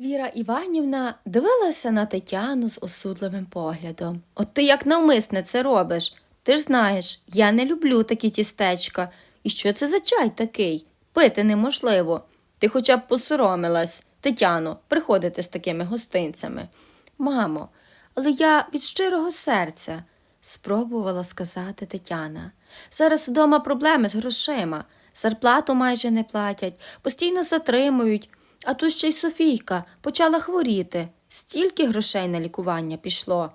Віра Іванівна дивилася на Тетяну з осудливим поглядом. От ти як навмисне це робиш. Ти ж знаєш, я не люблю такі тістечка. І що це за чай такий? Пити неможливо. Ти хоча б посоромилась, Тетяно, приходити з такими гостинцями. Мамо, але я від щирого серця, спробувала сказати Тетяна. Зараз вдома проблеми з грошима. Зарплату майже не платять, постійно затримують. А тут ще й Софійка почала хворіти. Стільки грошей на лікування пішло.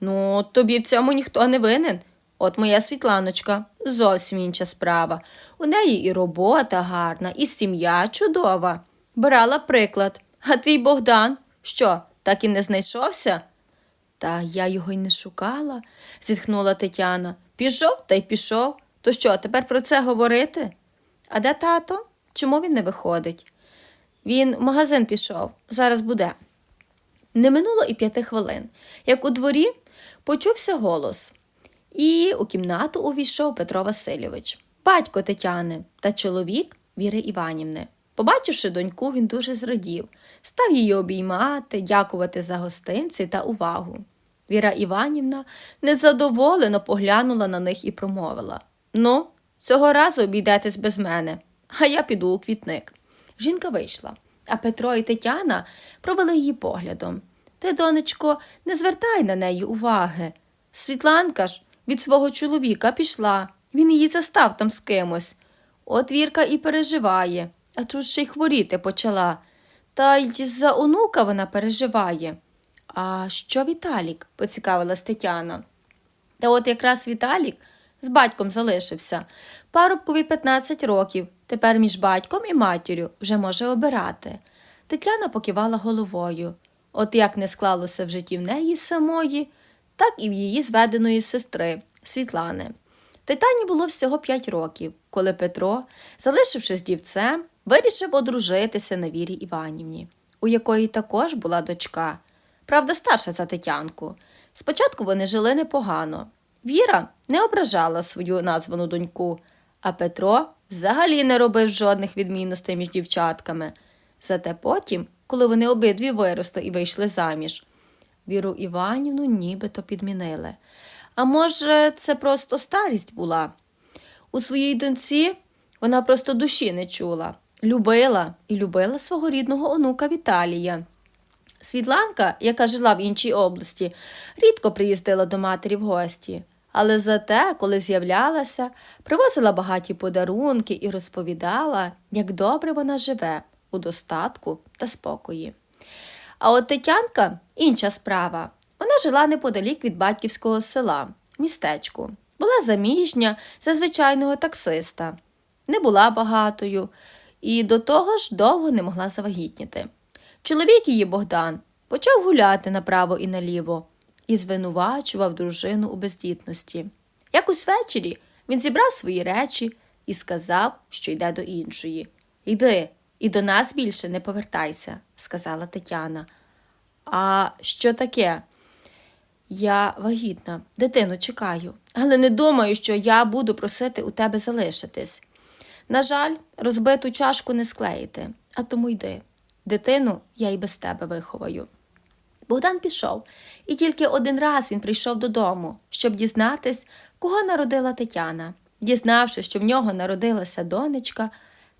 Ну, тобі в цьому ніхто не винен. От моя Світланочка, зовсім інша справа. У неї і робота гарна, і сім'я чудова. Брала приклад. А твій Богдан, що, так і не знайшовся? Та я його й не шукала, зітхнула Тетяна. Пішов та й пішов. То що, тепер про це говорити? А де тато? Чому він не виходить? Він в магазин пішов, зараз буде. Не минуло і п'яти хвилин, як у дворі почувся голос, і у кімнату увійшов Петро Васильович, батько Тетяни та чоловік Віри Іванівни. Побачивши доньку, він дуже зрадів, став її обіймати, дякувати за гостинці та увагу. Віра Іванівна незадоволено поглянула на них і промовила Ну, цього разу обійдетесь без мене, а я піду у квітник. Жінка вийшла, а Петро і Тетяна провели її поглядом. Ти, донечко, не звертай на неї уваги. Світланка ж від свого чоловіка пішла, він її застав там з кимось. От Вірка і переживає, а тут ще й хворіти почала. Та й за онука вона переживає. А що Віталік? поцікавилась Тетяна. Та от якраз Віталік з батьком залишився. Парубкові 15 років. Тепер між батьком і матір'ю вже може обирати. Тетяна покивала головою. От як не склалося в житті в неї самої, так і в її зведеної сестри Світлани. Тетяні було всього 5 років, коли Петро, залишившись дівцем, вирішив одружитися на Вірі Іванівні, у якої також була дочка. Правда, старша за Тетянку. Спочатку вони жили непогано. Віра не ображала свою названу доньку, а Петро взагалі не робив жодних відмінностей між дівчатками. Зате потім, коли вони обидві виросли і вийшли заміж, Віру Іванівну нібито підмінили. А може, це просто старість була? У своїй доньці вона просто душі не чула, любила і любила свого рідного онука Віталія. Світланка, яка жила в іншій області, рідко приїздила до матері в гості, але зате, коли з'являлася, привозила багаті подарунки і розповідала, як добре вона живе у достатку та спокої. А от Тетянка інша справа. Вона жила неподалік від батьківського села, містечку. Була заміжня за звичайного таксиста, не була багатою і до того ж довго не могла завагітніти. Чоловік її Богдан почав гуляти направо і наліво і звинувачував дружину у бездітності. Якось ввечері він зібрав свої речі і сказав, що йде до іншої. Йди, і до нас більше не повертайся, сказала Тетяна. А що таке? Я вагітна, дитину чекаю, але не думаю, що я буду просити у тебе залишитись. На жаль, розбиту чашку не склеїти, а тому йди. Дитину я й без тебе виховаю. Богдан пішов, і тільки один раз він прийшов додому, щоб дізнатись, кого народила Тетяна. Дізнавшись, що в нього народилася донечка,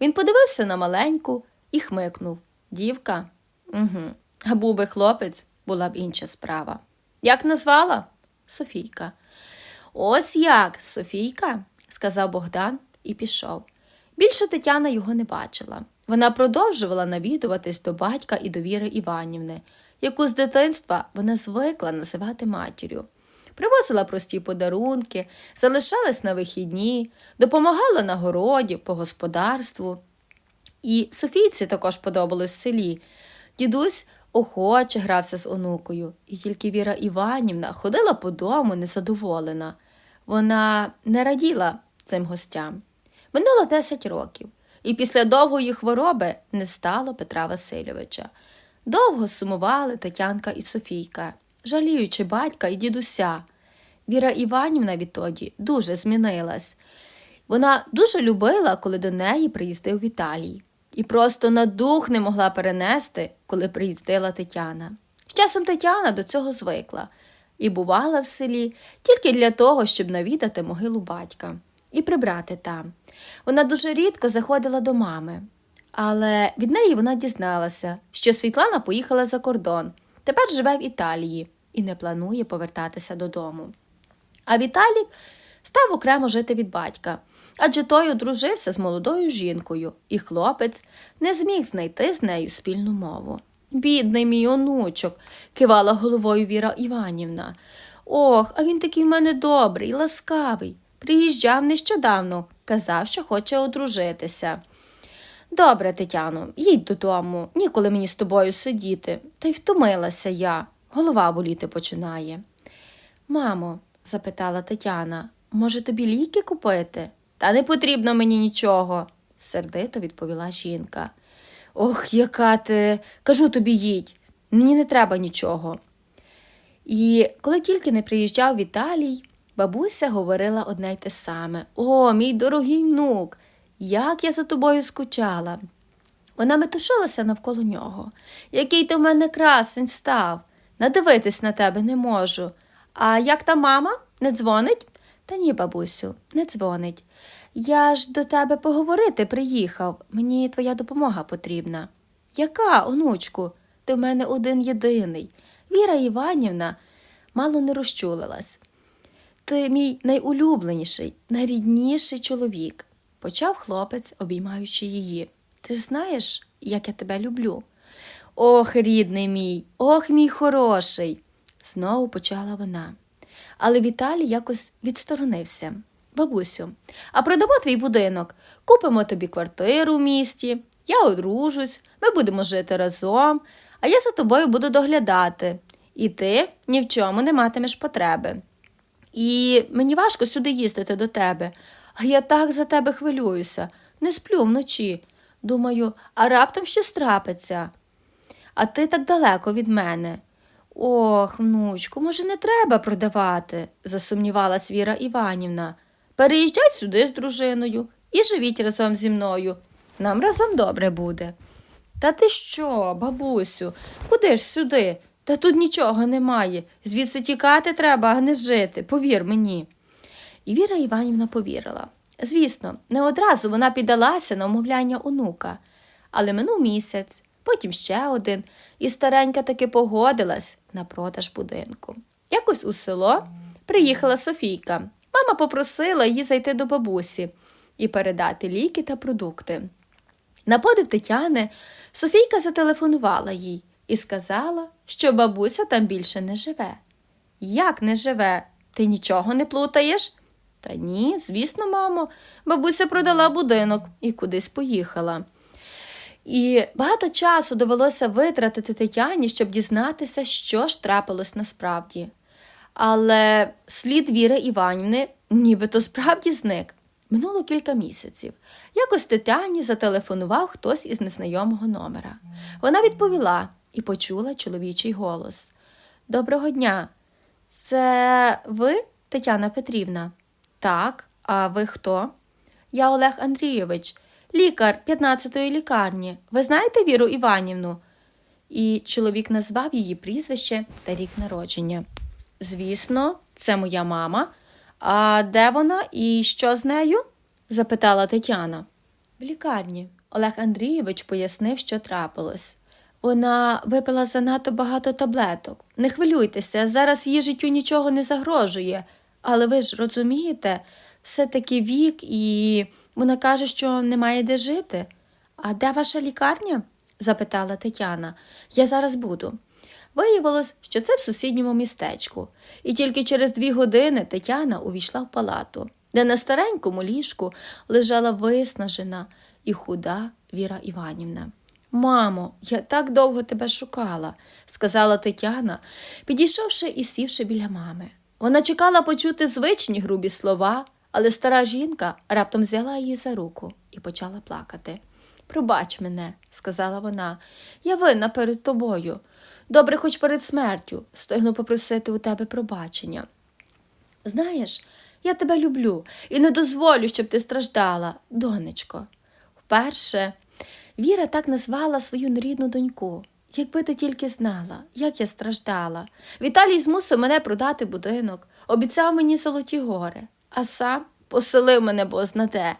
він подивився на маленьку і хмикнув Дівка? Угу. А був би хлопець, була б інша справа. Як назвала? Софійка. Ось як, Софійка, сказав Богдан і пішов. Більше Тетяна його не бачила. Вона продовжувала навідуватись до батька і до Віри Іванівни, яку з дитинства вона звикла називати матір'ю. Привозила прості подарунки, залишалась на вихідні, допомагала на городі, по господарству. І Софійці також подобалось в селі. Дідусь охоче грався з онукою, і тільки Віра Іванівна ходила по дому незадоволена. Вона не раділа цим гостям. Минуло 10 років, і після довгої хвороби не стало Петра Васильовича. Довго сумували Тетянка і Софійка, жаліючи батька і дідуся. Віра Іванівна відтоді дуже змінилась. Вона дуже любила, коли до неї приїздив Віталій. і просто на дух не могла перенести, коли приїздила Тетяна. З часом Тетяна до цього звикла і бувала в селі тільки для того, щоб навідати могилу батька і прибрати там. Вона дуже рідко заходила до мами, але від неї вона дізналася, що Світлана поїхала за кордон, тепер живе в Італії і не планує повертатися додому. А Віталік став окремо жити від батька, адже той одружився з молодою жінкою, і хлопець не зміг знайти з нею спільну мову. Бідний мій онучок, кивала головою Віра Іванівна. Ох, а він такий в мене добрий, ласкавий. Приїжджав нещодавно, казав, що хоче одружитися. Добре, Тетяно, їдь додому, ніколи мені з тобою сидіти. Та й втомилася я, голова боліти починає. Мамо, запитала Тетяна, може тобі ліки купити? Та не потрібно мені нічого, сердито відповіла жінка. Ох, яка ти, кажу тобі їдь, мені не треба нічого. І коли тільки не приїжджав Віталій, бабуся говорила одне й те саме: О, мій дорогий внук, як я за тобою скучала. Вона метушилася навколо нього. Який ти в мене красень став. Надивитись на тебе не можу. А як та мама? Не дзвонить? Та ні, бабусю, не дзвонить. Я ж до тебе поговорити приїхав. Мені твоя допомога потрібна. Яка, онучку? Ти в мене один єдиний. Віра Іванівна мало не розчулилась. Ти мій найулюбленіший, найрідніший чоловік, почав хлопець, обіймаючи її. Ти ж знаєш, як я тебе люблю. Ох, рідний мій, ох, мій хороший, знову почала вона. Але Віталій якось відсторонився. Бабусю, а продамо твій будинок, купимо тобі квартиру в місті, я одружусь, ми будемо жити разом, а я за тобою буду доглядати, і ти ні в чому не матимеш потреби. І мені важко сюди їздити до тебе, а я так за тебе хвилююся, не сплю вночі. Думаю, а раптом щось трапиться. А ти так далеко від мене. Ох, внучку, може, не треба продавати, засумнівалась Віра Іванівна. Переїжджай сюди з дружиною і живіть разом зі мною. Нам разом добре буде. Та ти що, бабусю, куди ж сюди? Та тут нічого немає. Звідси тікати треба, а не жити, повір мені. І Віра Іванівна повірила. Звісно, не одразу вона піддалася на умовляння онука, але минув місяць, потім ще один, і старенька таки погодилась на продаж будинку. Якось у село приїхала Софійка. Мама попросила її зайти до бабусі і передати ліки та продукти. На подив Тетяни Софійка зателефонувала їй і сказала, що бабуся там більше не живе. Як не живе? Ти нічого не плутаєш? Та ні, звісно, мамо, бабуся продала будинок і кудись поїхала. І багато часу довелося витратити Тетяні, щоб дізнатися, що ж трапилось насправді. Але слід Віри Іванівни нібито справді зник. Минуло кілька місяців. Якось Тетяні зателефонував хтось із незнайомого номера. Вона відповіла і почула чоловічий голос. Доброго дня. Це ви, Тетяна Петрівна? Так, а ви хто? Я Олег Андрійович, лікар 15-ї лікарні. Ви знаєте Віру Іванівну? І чоловік назвав її прізвище та рік народження. Звісно, це моя мама. А де вона і що з нею? запитала Тетяна. В лікарні. Олег Андрійович пояснив, що трапилось. Вона випила занадто багато таблеток. Не хвилюйтеся, зараз її життю нічого не загрожує. Але ви ж розумієте, все-таки вік, і вона каже, що немає де жити. А де ваша лікарня? запитала Тетяна. Я зараз буду. Виявилось, що це в сусідньому містечку, і тільки через дві години Тетяна увійшла в палату, де на старенькому ліжку лежала виснажена і худа Віра Іванівна. Мамо, я так довго тебе шукала, сказала Тетяна, підійшовши і сівши біля мами. Вона чекала почути звичні грубі слова, але стара жінка раптом взяла її за руку і почала плакати. Пробач мене, сказала вона, я винна перед тобою. Добре, хоч перед смертю встигну попросити у тебе пробачення. Знаєш, я тебе люблю і не дозволю, щоб ти страждала, донечко. Вперше Віра так назвала свою нерідну доньку. Якби ти тільки знала, як я страждала. Віталій змусив мене продати будинок, обіцяв мені золоті гори, а сам поселив мене бознаде.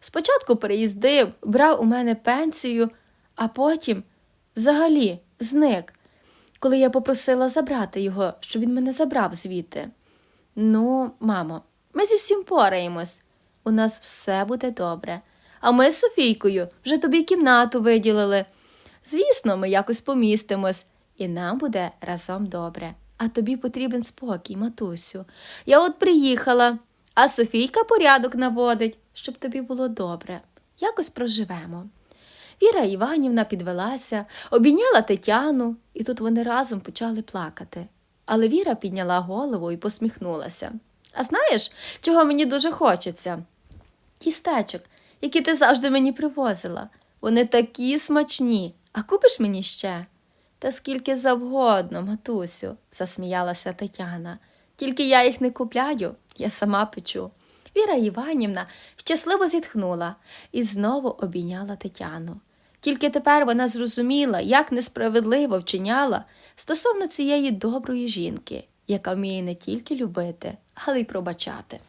Спочатку переїздив, брав у мене пенсію, а потім взагалі зник, коли я попросила забрати його, щоб він мене забрав звідти. Ну, мамо, ми зі всім пораємось. У нас все буде добре. А ми з Софійкою вже тобі кімнату виділили. Звісно, ми якось помістимось, і нам буде разом добре. А тобі потрібен спокій, матусю. Я от приїхала, а Софійка порядок наводить, щоб тобі було добре. Якось проживемо. Віра Іванівна підвелася, обійняла Тетяну, і тут вони разом почали плакати. Але Віра підняла голову і посміхнулася. А знаєш, чого мені дуже хочеться? Тістечок, які ти завжди мені привозила. Вони такі смачні. А купиш мені ще? Та скільки завгодно, матусю, засміялася Тетяна. Тільки я їх не купляю, я сама печу. Віра Іванівна щасливо зітхнула і знову обійняла Тетяну. Тільки тепер вона зрозуміла, як несправедливо вчиняла стосовно цієї доброї жінки, яка вміє не тільки любити, але й пробачати.